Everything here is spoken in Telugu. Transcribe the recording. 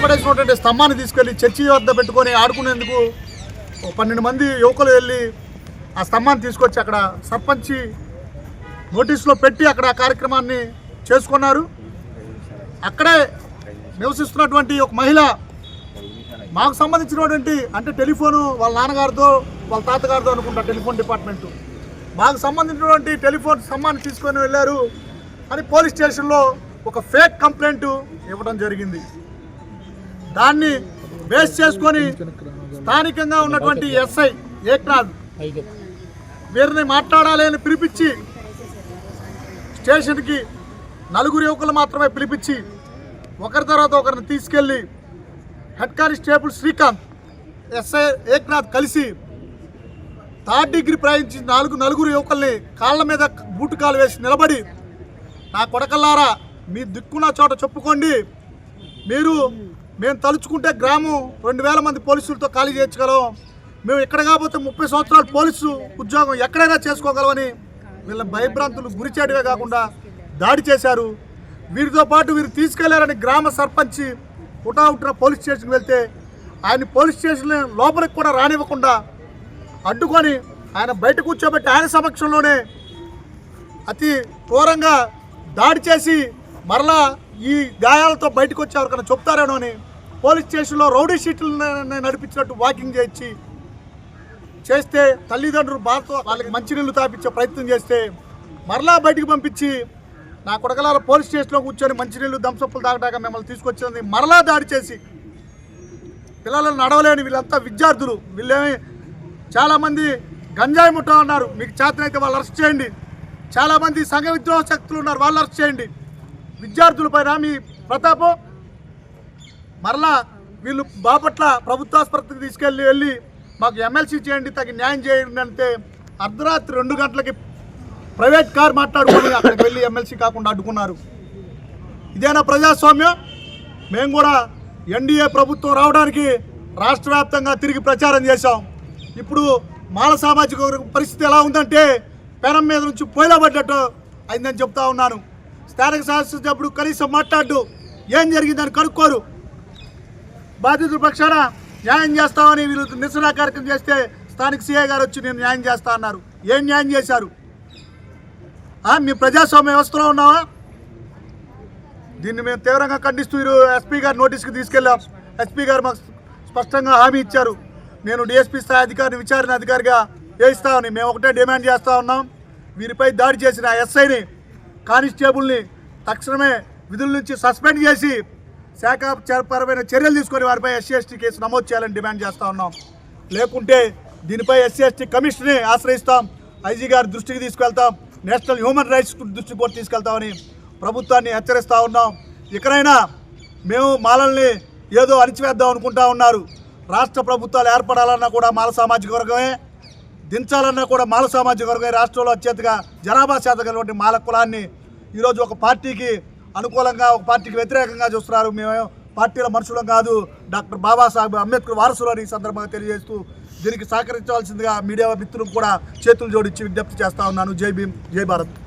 పడేసినటువంటి స్తంభాన్ని తీసుకెళ్ళి చర్చి వద్ద పెట్టుకొని ఆడుకునేందుకు పన్నెండు మంది యువకులు వెళ్ళి ఆ స్తంభాన్ని తీసుకొచ్చి అక్కడ సర్పంచి నోటీసులో పెట్టి అక్కడ ఆ కార్యక్రమాన్ని చేసుకున్నారు. అక్కడే నివసిస్తున్నటువంటి ఒక మహిళ మాకు సంబంధించినటువంటి అంటే టెలిఫోను వాళ్ళ నాన్నగారితో వాళ్ళ తాతగారితో అనుకుంటా టెలిఫోన్ డిపార్ట్మెంట్. మాకు సంబంధించినటువంటి టెలిఫోన్ స్తంభాన్ని తీసుకొని వెళ్ళారు. అని పోలీస్ స్టేషన్లో ఒక ఫేక్ కంప్లైంట్ ఇవ్వడం జరిగింది. దాన్ని బేస్ చేసుకొని స్థానికంగా ఉన్నటువంటి ఎస్ఐ ఏక్నాథ్ వీరిని మాట్లాడాలి అని పిలిపించి స్టేషన్కి నలుగురు యువకులు మాత్రమే పిలిపించి ఒకరి తర్వాత ఒకరిని తీసుకెళ్ళి head constable Srikanth SI Eknath కలిసి థర్డ్ డిగ్రీ ప్రయాణించి నాలుగు నలుగురు యువకుల్ని కాళ్ళ మీద బూటు కాలు వేసి నిలబడి నా కొడకల్లారా మీ దిక్కున్న చోట చెప్పుకోండి. మీరు మేము తలుచుకుంటే గ్రామం రెండు వేల మంది పోలీసులతో ఖాళీ చేయించగలం మేము ఇక్కడ కాకపోతే ముప్పై సంవత్సరాలు పోలీసు ఉద్యోగం ఎక్కడైనా చేసుకోగలమని వీళ్ళ భయభ్రాంతులు గురిచేటుగా కాకుండా దాడి చేశారు. వీరితో పాటు వీరు తీసుకెళ్ళారని గ్రామ సర్పంచ్ హుటాహుటిన పోలీస్ స్టేషన్కి వెళ్తే ఆయన పోలీస్ స్టేషన్ లోపలికి కూడా రానివ్వకుండా అడ్డుకొని ఆయన బయట కూర్చోబెట్టి ఆయన సమక్షంలోనే అతి క్రూరంగా దాడి చేసి మరలా ఈ గాయాలతో బయటకు వచ్చి ఎవరికైనా చెప్తారేనో అని పోలీస్ స్టేషన్లో రౌడీ షీట్లు నడిపించినట్టు వాకింగ్ చేయించి చేస్తే తల్లిదండ్రులు బాధతో వాళ్ళకి మంచినీళ్ళు తాపించే ప్రయత్నం చేస్తే మరలా బయటికి పంపించి నా కొడకలాల పోలీస్ స్టేషన్లో కూర్చొని మంచినీళ్ళు దంసప్పులు తాగడాక మిమ్మల్ని తీసుకొచ్చింది. మరలా దాడి చేసి పిల్లలను నడవలేని వీళ్ళంతా విద్యార్థులు. వీళ్ళేమి చాలామంది గంజాయి ముట్ట ఉన్నారు. మీకు చేతనైతే వాళ్ళు అరెస్ట్ చేయండి. చాలామంది సంఘ విద్రోహ శక్తులు ఉన్నారు. వాళ్ళు అరెస్ట్ చేయండి. విద్యార్థులపైన మీ ప్రతాపం. మరలా వీళ్ళు బాపట్ల ప్రభుత్వాసుపత్రికి తీసుకెళ్ళి వెళ్ళి మాకు ఎమ్మెల్సీ చేయండి తగిన న్యాయం చేయండి అంటే అర్ధరాత్రి రెండు గంటలకి ప్రైవేట్ కార్ మాట్లాడుకొని అక్కడికి వెళ్ళి ఎమ్మెల్సీ కాకుండా అడ్డుకున్నారు. ఇదేనా ప్రజాస్వామ్యం? మేము కూడా ఎన్డీఏ ప్రభుత్వం రావడానికి రాష్ట్ర వ్యాప్తంగా తిరిగి ప్రచారం చేశాం. ఇప్పుడు మాల సామాజిక పరిస్థితి ఎలా ఉందంటే పెనం మీద నుంచి పోయిలా పడ్డట్టు అయిందని చెప్తా ఉన్నాను. స్థానిక శాసనసభ్యుడు కనీసం మాట్లాడు ఏం జరిగిందని కనుక్కోరు. బాధితుల పక్షాన న్యాయం చేస్తామని వీళ్ళు నిరసన కార్యక్రమం చేస్తే స్థానిక సీఐ గారు వచ్చి నేను న్యాయం చేస్తా అన్నారు. ఏం న్యాయం చేశారు? మీ ప్రజాస్వామ్య వ్యవస్థలో ఉన్నావా? దీన్ని మేము తీవ్రంగా ఖండిస్తూ మీరు ఎస్పీ గారు నోటీస్కి తీసుకెళ్ళాం. ఎస్పీ గారు మాకు స్పష్టంగా హామీ ఇచ్చారు. నేను డిఎస్పీ స్థాయి అధికారిని విచారణ అధికారిగా వేయిస్తామని మేము ఒకటే డిమాండ్ చేస్తూ ఉన్నాం. వీరిపై దాడి చేసిన ఎస్ఐని కానిస్టేబుల్ని తక్షణమే విధుల నుంచి సస్పెండ్ చేసి శాఖ పరమైన చర్యలు తీసుకొని వారిపై ఎస్సీ ఎస్టీ కేసు నమోదు చేయాలని డిమాండ్ చేస్తూ ఉన్నాం. లేకుంటే దీనిపై ఎస్సీ ఎస్టీ కమిషన్ని ఆశ్రయిస్తాం. ఐజీ గారి దృష్టికి తీసుకెళ్తాం. నేషనల్ హ్యూమన్ రైట్స్ దృష్టికి కూడా తీసుకెళ్తామని ప్రభుత్వాన్ని హెచ్చరిస్తూ ఉన్నాం. ఇకనైనా మేము మాలల్ని ఏదో అణిచివేద్దాం అనుకుంటా ఉన్నారు. రాష్ట్ర ప్రభుత్వాలు ఏర్పడాలన్నా కూడా మాల సామాజిక వర్గమే. దించాలన్నా కూడా మాల సామాజిక వర్గమే. రాష్ట్రంలో అత్యధిక జనాభా శాతం కలిగినటువంటి మాల కులాన్ని ఈరోజు ఒక పార్టీకి అనుకూలంగా ఒక పార్టీకి వ్యతిరేకంగా చూస్తున్నారు. మేము పార్టీల మనుషులం కాదు. డాక్టర్ బాబాసాహెబ్ అంబేద్కర్ వారసులు అని ఈ సందర్భంగా తెలియజేస్తూ దీనికి సహకరించవలసిందిగా మీడియా మిత్రులకు కూడా చేతులు జోడించి విజ్ఞప్తి చేస్తా ఉన్నాను. జై భీమ్ జై భారత్.